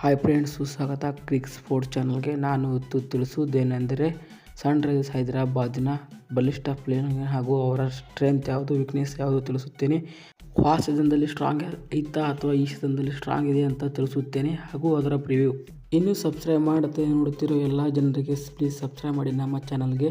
Hi friends ಸುಸ್ವಾಗತ ಕ್ರಿಕ್ sport ಚಾನಲ್ಗೆ ನಾನು ಇವತ್ತು ತಿಳಿಸುವುದೇನೆಂದರೆ ಸನ್ರೈಸರ್ಸ್ ಹೈದರಾಬಾದಿನ ಬಲಿಷ್ಠ ಪ್ಲೇಯರ್ ಹಾಗೂ ಅವರ ಸ್ಟ್ರೆಂತ್ ಯಾವುದು ವೀಕ್ನೆಸ್ ಯಾವುದು ತಿಳಿಸುತ್ತೇನೆ. ಆ ಸೀಸನ್ದಲ್ಲಿ ಸ್ಟ್ರಾಂಗ್ ಐತಾ ಅಥವಾ ಈ ಸೀಸನ್ದಲ್ಲಿ ಸ್ಟ್ರಾಂಗ್ ಇದೆ ಅಂತ ತಿಳಿಸುತ್ತೇನೆ ಹಾಗೂ ಅದರ ಪ್ರಿವ್ಯೂ ಇನ್ನೂ ಸಬ್ಸ್ಕ್ರೈಬ್ ಮಾಡುತ್ತೆ ನೋಡುತ್ತಿರೋ ಎಲ್ಲ ಜನರಿಗೆ ಪ್ಲೀಸ್ ಸಬ್ಸ್ಕ್ರೈಬ್ ಮಾಡಿ ನಮ್ಮ ಚಾನಲ್ಗೆ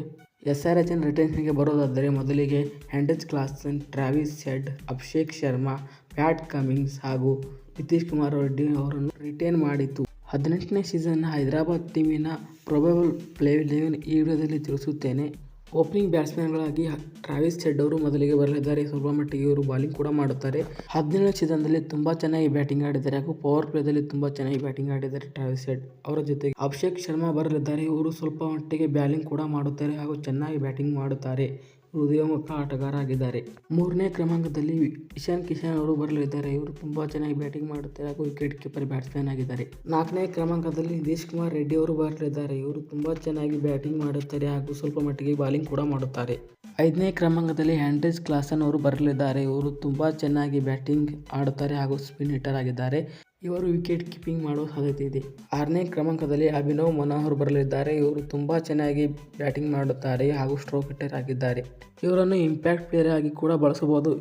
ಎಸ್ ಆರ್ ಎಚ್ ಎನ್ ರಿಟರ್ನ್ಸ್ಗೆ ಬರೋದಾದರೆ ಮೊದಲಿಗೆ ಹ್ಯಾಂಡೇಜ್ Klaasen Travis Head Abhishek Sharma Pat Cummins ಹಾಗೂ ನಿತೀಶ್ ಕುಮಾರ್ ರೆಡ್ಡಿ ಅವರನ್ನು ರಿಟೈನ್ ಮಾಡಿತು ಹದಿನೆಂಟನೇ ಸೀಸನ್ ಹೈದರಾಬಾದ್ ಟೀಮಿನ ಪ್ರೊಬೆಬಲ್ ಪ್ಲೇ ಲೆವೆನ್ ಈ ವಿಡಿಯೋದಲ್ಲಿ ತಿಳಿಸುತ್ತೇನೆ. ಓಪನಿಂಗ್ ಬ್ಯಾಟ್ಸ್ಮನ್ಗಳಾಗಿ ಟ್ರಾವಿಸ್ ಚೆಡ್ ಅವರು ಮೊದಲಿಗೆ ಬರಲಿದ್ದಾರೆ. ಸ್ವಲ್ಪ ಮಟ್ಟಿಗೆ ಇವರು ಬಾಲಿಂಗ್ ಕೂಡ ಮಾಡುತ್ತಾರೆ. ಹದಿನೇಳನೇ ಸೀಸನ್ದಲ್ಲಿ ತುಂಬ ಚೆನ್ನಾಗಿ ಬ್ಯಾಟಿಂಗ್ ಆಡಿದ್ದಾರೆ. ಹಾಗೂ ಪವರ್ ಪ್ಲೇದಲ್ಲಿ ತುಂಬ ಚೆನ್ನಾಗಿ ಬ್ಯಾಟಿಂಗ್ ಆಡಿದ್ದಾರೆ ಟ್ರಾವಿಸ್ ಚೆಡ್ ಅವರ ಜೊತೆಗೆ ಅಭಿಷೇಕ್ ಶರ್ಮಾ ಬರಲಿದ್ದಾರೆ. ಇವರು ಸ್ವಲ್ಪ ಮಟ್ಟಿಗೆ ಬ್ಯಾಲಿಂಗ್ ಕೂಡ ಮಾಡುತ್ತಾರೆ. ಹಾಗೂ ಚೆನ್ನಾಗಿ ಬ್ಯಾಟಿಂಗ್ ಮಾಡುತ್ತಾರೆ. ಹೃದಯಮುಖ ಆಟಗಾರ ಆಗಿದ್ದಾರೆ ಮೂರನೇ ಕ್ರಮಾಂಕದಲ್ಲಿ ಇಶಾನ್ ಕಿಶನ್ ಅವರು ಬರಲಿದ್ದಾರೆ. ಇವರು ತುಂಬಾ ಚೆನ್ನಾಗಿ ಬ್ಯಾಟಿಂಗ್ ಮಾಡುತ್ತಾರೆ ಹಾಗೂ ವಿಕೆಟ್ ಕೀಪರ್ ಬ್ಯಾಟ್ಸ್ಮನ್ ಆಗಿದ್ದಾರೆ. ನಾಲ್ಕನೇ ಕ್ರಮಾಂಕದಲ್ಲಿ ನಿತೀಶ್ ಕುಮಾರ್ ರೆಡ್ಡಿ ಅವರು ಬರಲಿದ್ದಾರೆ. ಇವರು ತುಂಬಾ ಚೆನ್ನಾಗಿ ಬ್ಯಾಟಿಂಗ್ ಮಾಡುತ್ತಾರೆ ಹಾಗೂ ಸ್ವಲ್ಪ ಮಟ್ಟಿಗೆ ಬಾಲಿಂಗ್ ಕೂಡ ಮಾಡುತ್ತಾರೆ. ಐದನೇ ಕ್ರಮಾಂಕದಲ್ಲಿ ಹ್ಯಾಂಡ್ರಿಸ್ ಕ್ಲಾಸನ್ ಅವರು ಬರಲಿದ್ದಾರೆ. ಇವರು ತುಂಬಾ ಚೆನ್ನಾಗಿ ಬ್ಯಾಟಿಂಗ್ ಆಡುತ್ತಾರೆ ಹಾಗೂ ಸ್ಪಿನ್ ಹಿಟ್ಟರ್ ಆಗಿದ್ದಾರೆ. ಇವರು ವಿಕೆಟ್ ಕೀಪಿಂಗ್ ಮಾಡುವ ಸಾಧ್ಯತೆ ಇದೆ. ಆರನೇ ಕ್ರಮಾಂಕದಲ್ಲಿ ಅಭಿನವ್ ಮನೋಹರ್ ಬರಲಿದ್ದಾರೆ. ಇವರು ತುಂಬ ಚೆನ್ನಾಗಿ ಬ್ಯಾಟಿಂಗ್ ಮಾಡುತ್ತಾರೆ ಹಾಗೂ ಸ್ಟ್ರೋಕ್ ಹಿಟ್ಟರ್ ಆಗಿದ್ದಾರೆ. ಇವರನ್ನು ಇಂಪ್ಯಾಕ್ಟ್ ಪ್ಲೇಯರ್ ಆಗಿ ಕೂಡ ಬಳಸಬಹುದು.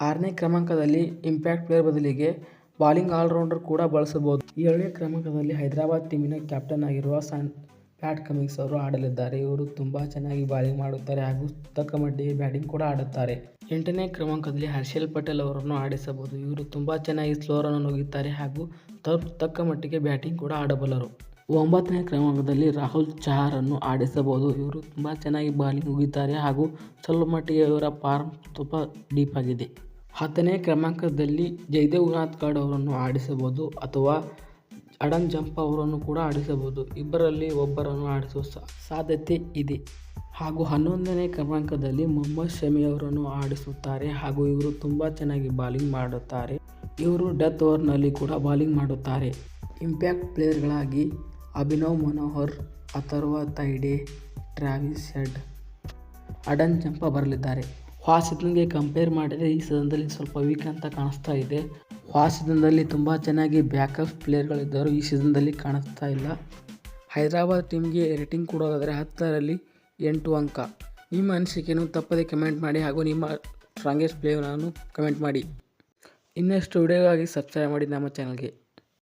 ಆರನೇ ಕ್ರಮಾಂಕದಲ್ಲಿ ಇಂಪ್ಯಾಕ್ಟ್ ಪ್ಲೇಯರ್ ಬದಲಿಗೆ ಬಾಲಿಂಗ್ ಆಲ್ರೌಂಡರ್ ಕೂಡ ಬಳಸಬಹುದು. ಏಳನೇ ಕ್ರಮಾಂಕದಲ್ಲಿ ಹೈದರಾಬಾದ್ ಟೀಮಿನ ಕ್ಯಾಪ್ಟನ್ ಆಗಿರುವ ಸನ್ ಪ್ಯಾಟ್ ಕಮಿಂಗ್ಸ್ ಅವರು ಆಡಲಿದ್ದಾರೆ. ಇವರು ತುಂಬ ಚೆನ್ನಾಗಿ ಬಾಲಿಂಗ್ ಮಾಡುತ್ತಾರೆ ಹಾಗೂ ತಕ್ಕ ಮಟ್ಟಿಗೆ ಬ್ಯಾಟಿಂಗ್ ಕೂಡ ಆಡುತ್ತಾರೆ. ಎಂಟನೇ ಕ್ರಮಾಂಕದಲ್ಲಿ ಹರ್ಷಲ್ ಪಟೇಲ್ ಅವರನ್ನು ಆಡಿಸಬಹುದು. ಇವರು ತುಂಬ ಚೆನ್ನಾಗಿ ಸ್ಲೋರನ್ನು ನುಗ್ಗುತ್ತಾರೆ ಹಾಗೂ ತಕ್ಕ ಮಟ್ಟಿಗೆ ಬ್ಯಾಟಿಂಗ್ ಕೂಡ ಆಡಬಲ್ಲರು. ಒಂಬತ್ತನೇ ಕ್ರಮಾಂಕದಲ್ಲಿ ರಾಹುಲ್ ಚಹಾರನ್ನು ಆಡಿಸಬಹುದು. ಇವರು ತುಂಬ ಚೆನ್ನಾಗಿ ಬಾಲಿಂಗ್ ಉಗಿತಾರೆ ಹಾಗೂ ಸ್ವಲ್ಪ ಮಟ್ಟಿಗೆ ಇವರ ಫಾರ್ಮ್ ತುಂಬ ಡೀಪ್ ಆಗಿದೆ. ಹತ್ತನೇ ಕ್ರಮಾಂಕದಲ್ಲಿ ಜಯದೇವ್ ಕಾಡ್ ಅವರನ್ನು ಆಡಿಸಬಹುದು ಅಥವಾ ಅಡನ್ ಜಂಪ ಅವರನ್ನು ಕೂಡ ಆಡಿಸಬಹುದು. ಇಬ್ಬರಲ್ಲಿ ಒಬ್ಬರನ್ನು ಆಡಿಸುವ ಸಾಧ್ಯತೆ ಇದೆ. ಹಾಗೂ ಹನ್ನೊಂದನೇ ಕ್ರಮಾಂಕದಲ್ಲಿ ಮೊಹಮ್ಮದ್ ಶಮಿ ಅವರನ್ನು ಆಡಿಸುತ್ತಾರೆ. ಹಾಗೂ ಇವರು ತುಂಬ ಚೆನ್ನಾಗಿ ಬಾಲಿಂಗ್ ಮಾಡುತ್ತಾರೆ. ಇವರು ಡೆತ್ ಓವರ್ನಲ್ಲಿ ಕೂಡ ಬಾಲಿಂಗ್ ಮಾಡುತ್ತಾರೆ. Impact ಪ್ಲೇಯರ್ಗಳಾಗಿ Abhinav Manohar, Atharva Taide, Travis Head Adam Zampa ಬರಲಿದ್ದಾರೆ. ಆ ಕಂಪೇರ್ ಮಾಡಿದರೆ ಈ ಸೀಸನ್ದಲ್ಲಿ ಸ್ವಲ್ಪ ವೀಕ್ ಅಂತ ಕಾಣಿಸ್ತಾ ಇದೆ. ಆ ಸೀಸನ್ದಲ್ಲಿ ತುಂಬ ಚೆನ್ನಾಗಿ ಬ್ಯಾಕಪ್ ಪ್ಲೇಯರ್ಗಳಿದ್ದರು ಈ ಸೀಸನ್ದಲ್ಲಿ ಕಾಣಿಸ್ತಾ ಇಲ್ಲ. ಹೈದರಾಬಾದ್ ಟೀಮ್ಗೆ ರೇಟಿಂಗ್ ಕೊಡೋದಾದರೆ ಹತ್ತರಲ್ಲಿ ಎಂಟು ಅಂಕ. ನಿಮ್ಮ ಅನಿಸಿಕೆಯನ್ನು ತಪ್ಪದೆ ಕಮೆಂಟ್ ಮಾಡಿ ಹಾಗೂ ನಿಮ್ಮ ಸ್ಟ್ರಾಂಗೆಸ್ಟ್ ಪ್ಲೇಯರನ್ನು ಕಮೆಂಟ್ ಮಾಡಿ. ಇನ್ನಷ್ಟು ವಿಡಿಯೋಗಾಗಿ ಸಬ್ಸ್ಕ್ರೈಬ್ ಮಾಡಿ ನಮ್ಮ ಚಾನಲ್ಗೆ